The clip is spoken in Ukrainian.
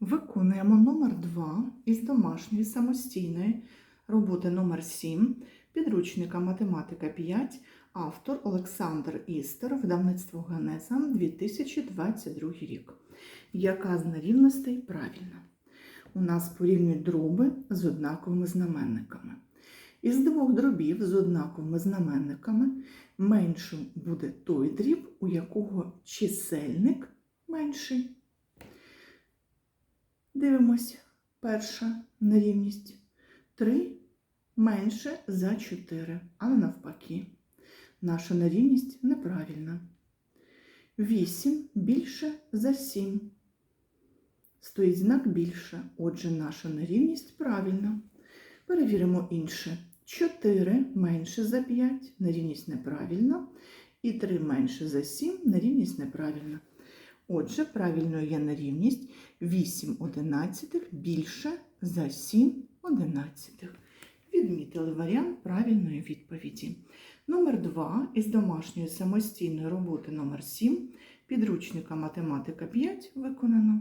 Виконуємо номер 2 із домашньої самостійної роботи номер 7 підручника Математика 5, автор Олександр Істер, видавництво Генеза 2022 рік. Яка з нерівностей правильна? У нас порівнюють дроби з однаковими знаменниками. Із двох дробів з однаковими знаменниками меншим буде той дріб, у якого чисельник менший. Дивимось. Перша нерівність. 3 менше за 4, але навпаки. Наша нерівність неправильна. 8 більше за 7. Стоїть знак більше. Отже, наша нерівність правильна. Перевіримо інше. 4 менше за 5, нерівність неправильна. І 3 менше за 7, нерівність неправильна. Отже, правильною є нерівність 8 одинадцятих більше за 7 одинадцятих. Відмітили варіант правильної відповіді. Номер 2 із домашньої самостійної роботи номер 7 підручника Математика 5 виконано.